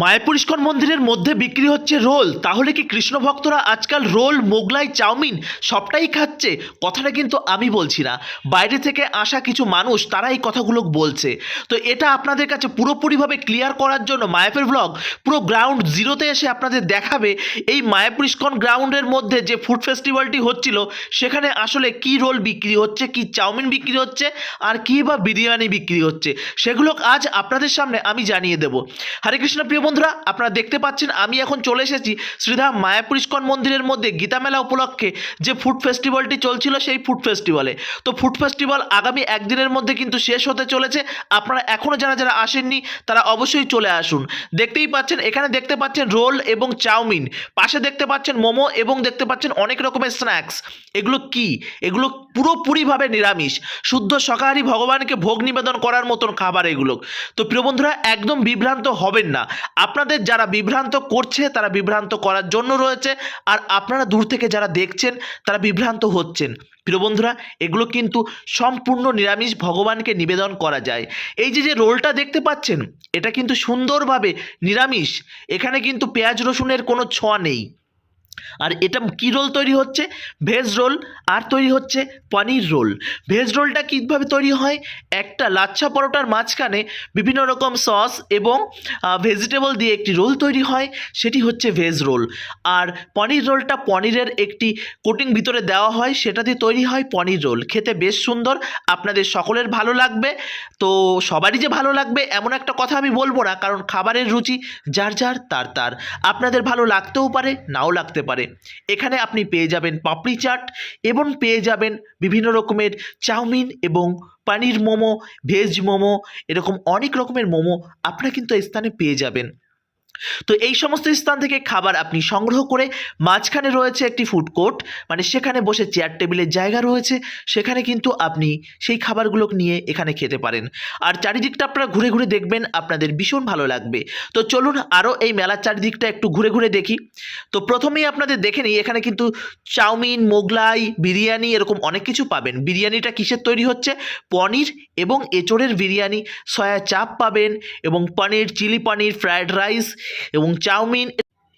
Mayapur ISKCON মন্দিরের মধ্যে বিক্রি হচ্ছে রোল। তাহলে কি কৃষ্ণ ভক্তরা আজকাল রোল, মোগলাই, চাউমিন সবটাই খাচ্ছে? কথাটা কিন্তু আমি বলছি না। বাইরে থেকে আসা কিছু মানুষ, তারা এই কথাগুলো বলছে। তো এটা আপনাদের কাছে পুরোপুরিভাবে ক্লিয়ার করার জন্য মায়াপুর ব্লগ পুরো গ্রাউন্ড জিরোতে এসে আপনাদের দেখাবে এই মায়াপুর ইস্কন গ্রাউন্ডের মধ্যে যে ফুড ফেস্টিভ্যালটি হচ্ছিল, সেখানে আসলে কি রোল বিক্রি হচ্ছে, কি চাউমিন বিক্রি হচ্ছে, আর কি বা বিরিয়ানি বিক্রি হচ্ছে, সেগুলো আজ আপনাদের সামনে আমি জানিয়ে দেব। হরে কৃষ্ণ প্রিয় বন্ধুরা, আপনারা দেখতে পাচ্ছেন, আমি এখন চলে এসেছি শ্রীধাম মায়াপুর ইস্কন মন্দিরের মধ্যে গীতা মেলা উপলক্ষে যে ফুড ফেস্টিভ্যালটি চলছিল সেই ফুড ফেস্টিভ্যালে তো ফুড ফেস্টিভ্যাল আগামী একদিনের মধ্যে কিন্তু শেষ হতে চলেছে। আপনারা এখনও যারা যারা আসেননি, তারা অবশ্যই চলে আসুন। দেখতেই পাচ্ছেন, এখানে দেখতে পাচ্ছেন রোল এবং চাউমিন। পাশে দেখতে পাচ্ছেন মোমো এবং দেখতে পাচ্ছেন অনেক রকমের স্ন্যাক্স। এগুলো কি? এগুলো পুরোপুরিভাবে নিরামিষ। শুদ্ধ শাকাহারী ভগবানকে ভোগ নিবেদন করার মতন খাবার এগুলো। তো প্রিয় বন্ধুরা, একদম বিভ্রান্ত হবেন না। আপনাদের যারা বিভ্রান্ত করছে, তারা বিভ্রান্ত করার জন্য রয়েছে। আর আপনারা দূর থেকে যারা দেখছেন, তারা বিভ্রান্ত হচ্ছেন। প্রিয় বন্ধুরা, এগুলো কিন্তু সম্পূর্ণ নিরামিষ ভগবানকে নিবেদন করা যায়। এই যে যে রোলটা দেখতে পাচ্ছেন, এটা কিন্তু সুন্দরভাবে নিরামিষ। এখানে কিন্তু পেঁয়াজ রসুনের কোনো ছোঁয়া নেই। আর এটা কী রোল তৈরি হচ্ছে? ভেজ রোল, আর তৈরি হচ্ছে পনির রোল। ভেজ রোলটা কীভাবে তৈরি হয়? একটা লাচ্ছা পরোটার মাঝখানে বিভিন্ন রকম সস এবং ভেজিটেবল দিয়ে একটি রোল তৈরি হয়, সেটি হচ্ছে ভেজ রোল। আর পনির রোলটা পনিরের একটি কোটিং ভিতরে দেওয়া হয়, সেটা দিয়ে তৈরি হয় পনির রোল। খেতে বেশ সুন্দর, আপনাদের সকলের ভালো লাগবে। তো সবারই যে ভালো লাগবে, এমন একটা কথা আমি বলব না, কারণ খাবারের রুচি যার যার, তার তার। আপনাদের ভালো লাগতেও পারে, নাও লাগতে পারে। এখানে আপনি পেয়ে যাবেন পাপড়ি চাট এবং পেয়ে যাবেন বিভিন্ন রকমের চাউমিন এবং পানির মোমো, ভেজ মোমো, এরকম অনেক রকমের মোমো আপনারা কিন্তু এই স্থানে পেয়ে যাবেন। তো এই সমস্ত স্থান থেকে খাবার আপনি সংগ্রহ করে মাঝখানে রয়েছে একটি ফুড কোর্ট মানে সেখানে বসে চেয়ার টেবিলের জায়গা রয়েছে, সেখানে কিন্তু আপনি সেই খাবারগুলো নিয়ে এখানে খেতে পারেন। আর চারিদিকটা আপনারা ঘুরে ঘুরে দেখবেন, আপনাদের ভীষণ ভালো লাগবে। তো চলুন আরও এই মেলার চারিদিকটা একটু ঘুরে ঘুরে দেখি। তো প্রথমেই আপনাদের দেখে নিই, এখানে কিন্তু চাউমিন, মোগলাই, বিরিয়ানি এরকম অনেক কিছু পাবেন। বিরিয়ানিটা কিসের তৈরি হচ্ছে? পনির এবং এঁচড়ের বিরিয়ানি। সয়া চাপ পাবেন এবং paneer, chilli paneer fried rice এবং চাউমিন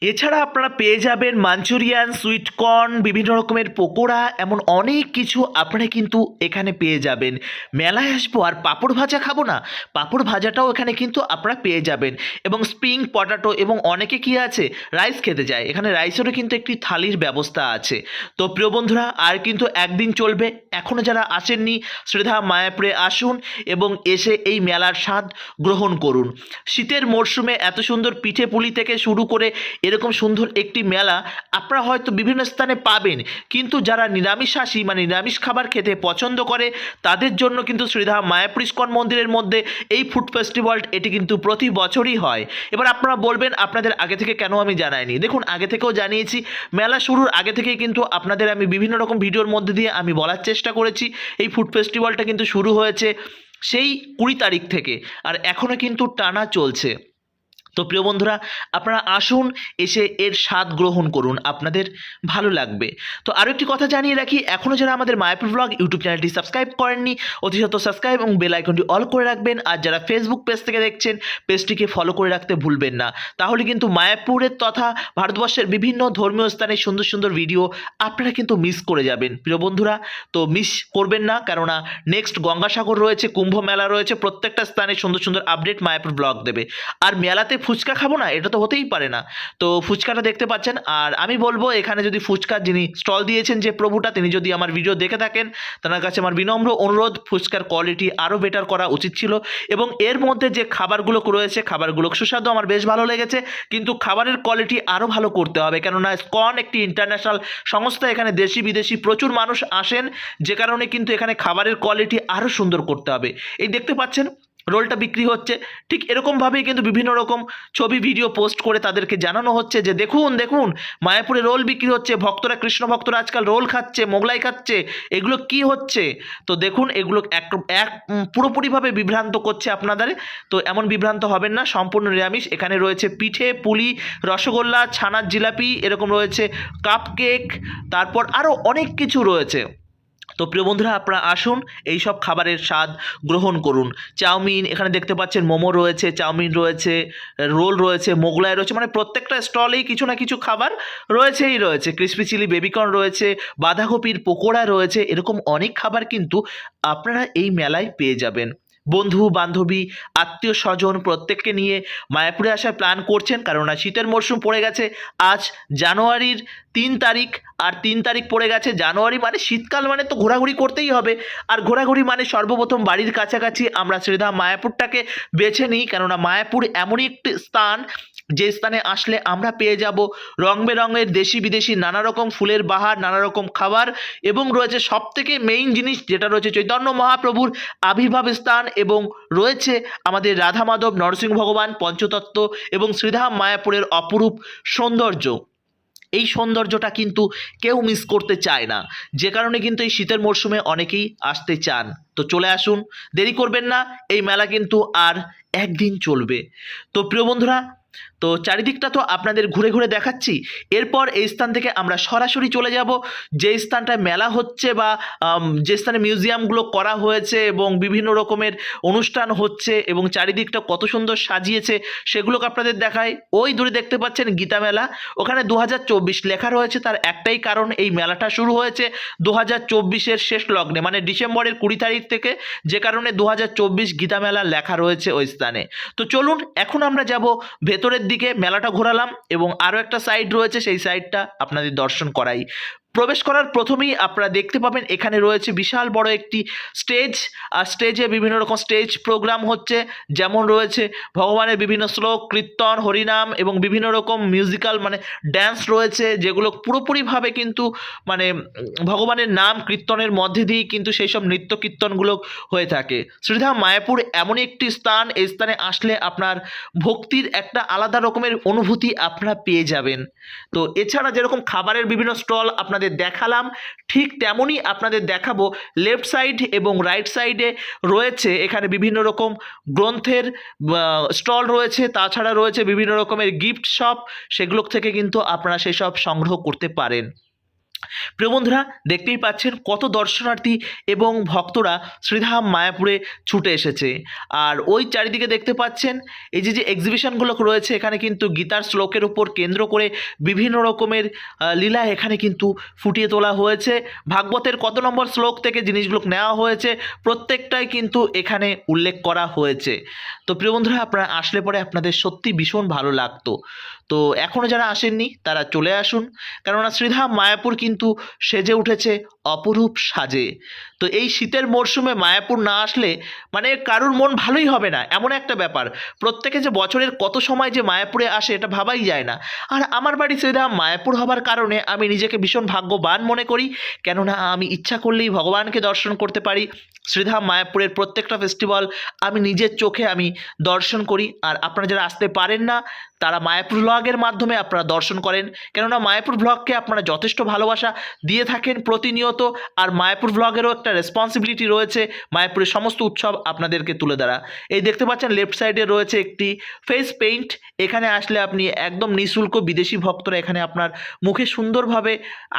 এছাড়া আপনারা পেয়ে যাবেন মাঞ্চুরিয়ান সুইটকর্ন বিভিন্ন রকমের পকোড়া, এমন অনেক কিছু আপনারা কিন্তু এখানে পেয়ে যাবেন। মেলায় আসব, আর পাঁপড় ভাজা খাব না? পাঁপড় ভাজাটাও এখানে কিন্তু আপনারা পেয়ে যাবেন। এবং স্প্রিং পটাটো এবং অনেকে কি আছে? রাইস খেতে যায়। এখানে রাইসেরও কিন্তু একটি থালির ব্যবস্থা আছে। তো প্রিয় বন্ধুরা, আর কিন্তু একদিন চলবে। এখনও যারা আসেননি শ্রীধা মায়াপুরে আসুন এবং এসে এই মেলার স্বাদ গ্রহণ করুন। শীতের মরশুমে এত সুন্দর পিঠে পুলি থেকে শুরু করে এরকম সুন্দর একটি মেলা আপনারা হয়তো বিভিন্ন স্থানে পাবেন। কিন্তু যারা নিরামিষাসী মানে নিরামিষ খাবার খেতে পছন্দ করে, তাদের জন্য কিন্তু শ্রীধাম মায়াপুর ইস্কন মন্দিরের মধ্যে এই ফুড ফেস্টিভ্যাল এটি কিন্তু প্রতি বছরই হয়। এবার আপনারা বলবেন, আপনাদের আগে থেকে কেন আমি জানাইনি? দেখুন, আগে থেকেও জানিয়েছি, মেলা শুরুর আগে থেকেই কিন্তু আপনাদের আমি বিভিন্ন রকম ভিডিওর মধ্যে দিয়ে আমি বলার চেষ্টা করেছি। এই ফুড ফেস্টিভ্যালটা কিন্তু শুরু হয়েছে সেই কুড়ি তারিখ থেকে, আর এখনও কিন্তু টানা চলছে। তো প্রিয় বন্ধুরা, আপনারা আসুন, এসে এর স্বাদ গ্রহণ করুন। আপনাদের ভালো লাগবে। তো আরও একটি কথা জানিয়ে রাখি এখনও যারা আমাদের মায়াপুর ব্লগ ইউটিউব চ্যানেলটি সাবস্ক্রাইব করেননি অতি সত্ত্ব সাবস্ক্রাইব এবং বেল আইকনটি অল করে রাখবেন। আর যারা ফেসবুক পেজ থেকে দেখছেন পেজটিকে ফলো করে রাখতে ভুলবেন না। তাহলে কিন্তু মায়াপুরের তথা ভারতবর্ষের বিভিন্ন ধর্মীয় স্থানে সুন্দর সুন্দর ভিডিও আপনারা কিন্তু মিস করে যাবেন। প্রিয় বন্ধুরা, তো মিস করবেন না, কেননা নেক্সট গঙ্গাসাগর রয়েছে, কুম্ভ মেলা রয়েছে, প্রত্যেকটা স্থানে সুন্দর সুন্দর আপডেট মায়াপুর ব্লগ দেবে। আর মেলাতে ফুচকা খাব না? এটা তো হতেই পারে না। তো ফুচকাটা দেখতে পাচ্ছেন, আর আমি বলব এখানে যদি ফুচকার যিনি স্টল দিয়েছেন যে প্রভুটা, তিনি যদি আমার ভিডিও দেখে থাকেন, তার কাছে আমার বিনম্র অনুরোধ, ফুচকার কোয়ালিটি আরও বেটার করা উচিত ছিল। এবং এর মধ্যে যে খাবারগুলো রয়েছে, খাবারগুলো সুস্বাদু, আমার বেশ ভালো লেগেছে। কিন্তু খাবারের কোয়ালিটি আরও ভালো করতে হবে। কেননা স্কন একটি ইন্টারন্যাশনাল সংস্থা, এখানে দেশি বিদেশি প্রচুর মানুষ আসেন। যে কারণে কিন্তু এখানে খাবারের কোয়ালিটি আরও সুন্দর করতে হবে। এই দেখতে পাচ্ছেন রোলটা বিক্রি হচ্ছে। ঠিক এরকমভাবেই কিন্তু বিভিন্ন রকম ছবি, ভিডিও পোস্ট করে তাদেরকে জানানো হচ্ছে যে, দেখুন দেখুন, মায়াপুরে রোল বিক্রি হচ্ছে, ভক্তরা, কৃষ্ণ ভক্তরা আজকাল রোল খাচ্ছে, মোগলাই খাচ্ছে, এগুলো কি হচ্ছে? তো দেখুন, এগুলো এক এক পুরোপুরিভাবে বিভ্রান্ত করছে আপনাদের। তো এমন বিভ্রান্ত হবেন না, সম্পূর্ণ নিরামিষ। এখানে রয়েছে পিঠে, পুলি, রসগোল্লা, ছানার জিলাপি, এরকম রয়েছে কাপ কেক, তারপর আরও অনেক কিছু রয়েছে। তো প্রিয় বন্ধুরা, আপনারা আসুন, এই সব খাবারের স্বাদ গ্রহণ করুন। চাউমিন, এখানে দেখতে পাচ্ছেন মোমো রয়েছে, চাউমিন রয়েছে, রোল রয়েছে, মোগলাই রয়েছে মানে প্রত্যেকটা স্টলেই কিছু না কিছু খাবার রয়েছেই রয়েছে। ক্রিসপি চিলি বেবিকর্ন রয়েছে, বাঁধাকপির পকোড়া রয়েছে, এরকম অনেক খাবার কিন্তু আপনারা এই মেলায় পেয়ে যাবেন। বন্ধু, বান্ধবী, আত্মীয় স্বজন প্রত্যেককে নিয়ে মায়াপুরে আসার প্ল্যান করছেন। কারণ শীতের মরশুম পড়ে গেছে, আজ জানুয়ারির তিন তারিখ, আর তিন তারিখ পড়ে গেছে। জানুয়ারি মানে শীতকাল মানে তো ঘোরাঘুরি করতেই হবে। আর ঘোরাঘুরি মানে সর্বপ্রথম বাড়ির কাছাকাছি আমরা শ্রীধাম মায়াপুরটাকে বেছে নিই। কেননা মায়াপুর এমনই একটি স্থান যে স্থানে আসলে আমরা পেয়ে যাব রং বেরঙের দেশি বিদেশি নানা রকম ফুলের বাহার নানা রকম খাবার এবং রয়েছে সব থেকে মেইন জিনিস যেটা রয়েছে চৈতন্য মহাপ্রভুর আবির্ভাব স্থান এবং রয়েছে আমাদের রাধা মাধব, নরসিংহ ভগবান, পঞ্চতত্ত্ব এবং শ্রীধাম মায়াপুরের অপরূপ সৌন্দর্য। এই সৌন্দর্যটা কিন্তু কেউ মিস করতে চায় না। যে কারণে কিন্তু এই শীতের মরশুমে অনেকেই আসতে চান। তো চলে আসুন, দেরি করবেন না, এই মেলা কিন্তু আর একদিন চলবে। তো প্রিয় বন্ধুরা তো চারিদিকটা তো আপনাদের ঘুরে ঘুরে দেখাচ্ছি। এরপর এই স্থান থেকে আমরা সরাসরি চলে যাব। যে স্থানটায় মেলা হচ্ছে বা যে স্থানে মিউজিয়ামগুলো করা হয়েছে এবং বিভিন্ন রকমের অনুষ্ঠান হচ্ছে এবং চারিদিকটা কত সুন্দর সাজিয়েছে সেগুলোকে আপনাদের দেখায় ওই দূরে দেখতে পাচ্ছেন গীতা মেলা। ওখানে দু হাজার চব্বিশ লেখা রয়েছে। তার একটাই কারণ এই মেলাটা শুরু হয়েছে দু হাজার শেষ লগ্নে মানে ডিসেম্বরের কুড়ি তারিখ থেকে। যে কারণে দু হাজার চব্বিশ গীতা মেলা লেখা রয়েছে ওই স্থানে। তো চলুন, এখন আমরা যাব ভেতরের দিকে মেলাটা ঘোরালাম এবং আরও একটা সাইড রয়েছে সেই সাইডটা আপনাদের দর্শন করাই। প্রবেশ করার প্রথমেই আপনারা দেখতে পাবেন এখানে রয়েছে বিশাল বড় একটি স্টেজ। আর স্টেজে বিভিন্ন রকম স্টেজ প্রোগ্রাম হচ্ছে। যেমন রয়েছে ভগবানের বিভিন্ন শ্লোক, কীর্তন, হরিনাম এবং বিভিন্ন রকম মিউজিক্যাল মানে ড্যান্স রয়েছে, যেগুলো পুরোপুরিভাবে কিন্তু মানে ভগবানের নাম কীর্তনের মধ্যে দিয়েই কিন্তু সেই সব নৃত্য কীর্তনগুলো হয়ে থাকে। শ্রীধাম মায়াপুর এমনই একটি স্থান, এই স্থানে আসলে আপনার ভক্তির একটা আলাদা রকমের অনুভূতি আপনারা পেয়ে যাবেন। তো এছাড়া যেরকম খাবারের বিভিন্ন স্টল আপনাদের দেখালাম, ঠিক তেমনই আপনাদের দেখাবো। লেফট সাইড এবং রাইট সাইডে রয়েছে এখানে বিভিন্ন রকম গ্রন্থের স্টল রয়েছে, তাছাড়া রয়েছে বিভিন্ন রকমের গিফট শপ সেগুলো থেকে কিন্তু আপনারা সেসব সংগ্রহ করতে পারেন। প্রিয় বন্ধুরা, দেখতেই পাচ্ছেন কত দর্শনার্থী এবং ভক্তরা শ্রীধাম মায়াপুরে ছুটে এসেছে। আর ওই চারিদিকে দেখতে পাচ্ছেন, এই যে যে এক্সিবিশনগুলো রয়েছে, এখানে কিন্তু গীতার শ্লোকের উপর কেন্দ্র করে বিভিন্ন রকমের লীলা এখানে কিন্তু ফুটিয়ে তোলা হয়েছে। ভাগবতের কত নম্বর শ্লোক থেকে জিনিসগুলো নেওয়া হয়েছে, প্রত্যেকটাই কিন্তু এখানে উল্লেখ করা হয়েছে। তো প্রিয় বন্ধুরা, আপনারা আসলে পরে আপনাদের সত্যি ভীষণ ভালো লাগতো। তো এখনও যারা আসেননি, তারা চলে আসুন। কেননা শ্রীধাম মায়াপুর কিন্তু সেজে উঠেছে অপরূপ সাজে। তো এই শীতের মরশুমে মায়াপুর না আসলে মানে কারুর মন ভালোই হবে না, এমন একটা ব্যাপার। প্রত্যেকে যে বছরের কত সময় যে মায়াপুরে আসে এটা ভাবাই যায় না। আর আমার বাড়ি শ্রীধাম মায়াপুর হবার কারণে আমি নিজেকে ভীষণ ভাগ্যবান মনে করি। কেননা আমি ইচ্ছা করলেই ভগবানকে দর্শন করতে পারি। শ্রীধাম মায়াপুরের প্রত্যেকটা ফেস্টিভ্যাল আমি নিজের চোখে আমি দর্শন করি। আর আপনারা যারা আসতে পারেন না তারা মায়াপুর ব্লগের মাধ্যমে আপনারা দর্শন করেন। কেননা মায়াপুর ব্লগকে আপনারা যথেষ্ট ভালোবাসা দিয়ে থাকেন প্রতিনিয়ত, আর মায়াপুর ব্লগেরও একটা রেসপন্সিবিলিটি রয়েছে মায়াপুরের সমস্ত উৎসব আপনাদেরকে তুলে ধরা। এই দেখতে পাচ্ছেন লেফট সাইডে রয়েছে একটি ফেস পেইন্ট এখানে আসলে আপনি একদম নিঃশুল্ক বিদেশি ভক্তরা এখানে আপনার মুখে সুন্দরভাবে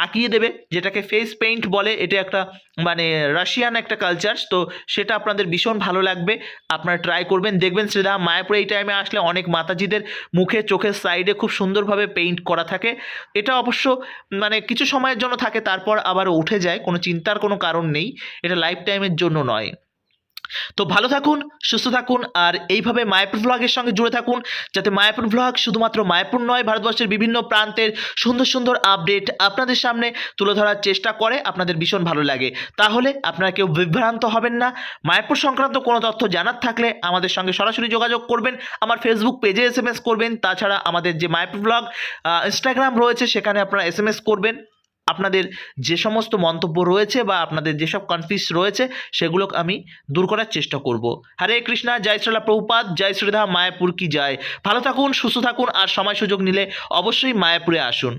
আঁকিয়ে দেবে, যেটাকে ফেস পেইন্ট বলে। এটা একটা মানে রাশিয়ান একটা কালচার তো সেটা আপনাদের ভীষণ ভালো লাগবে। আপনারা ট্রাই করবেন, দেখবেন শ্রীরাম, মায়াপুরে এই টাইমে আসলে অনেক মাতাজিদের মুখে চোখের সাইডে খুব সুন্দরভাবে পেইন্ট করা থাকে। এটা অবশ্য মানে কিছু সময়ের জন্য থাকে, তারপর আবার উঠে যায়, কোনো চিন্তার কোনো কারণ নেই। এটা লাইফ টাইমের জন্য নয়। তো ভালো থাকুন, সুস্থ থাকুন, আর এইভাবে মায়াপুর ভ্লগের সঙ্গে জুড়ে থাকুন, যাতে মায়াপুর ভ্লগ শুধুমাত্র মায়াপুর নয়, ভারতবর্ষের বিভিন্ন প্রান্তের সুন্দর সুন্দর আপডেট আপনাদের সামনে তুলে ধরার চেষ্টা করে আপনাদের ভীষণ ভালো লাগে। তাহলে আপনারা কেউ বিভ্রান্ত হবেন না। মায়াপুর সংক্রান্ত কোনো তথ্য জানার থাকলে আমাদের সঙ্গে সরাসরি যোগাযোগ করবেন, আমার ফেসবুক পেজে এস করবেন, তাছাড়া আমাদের যে মায়াপুর ব্লগ ইনস্টাগ্রাম রয়েছে, সেখানে আপনারা এস করবেন। আপনাদের যে সমস্ত মন্তব্য রয়েছে বা আপনাদের যেসব কনফিউজ রয়েছে, সেগুলো আমি দূর করার চেষ্টা করব। হরে কৃষ্ণা, জয় শ্রীলা প্রভুপাত জয় শ্রীধা মায়াপুর কি যায় ভালো থাকুন, সুস্থ থাকুন, আর সময় সুযোগ নিলে অবশ্যই মায়াপুরে আসুন।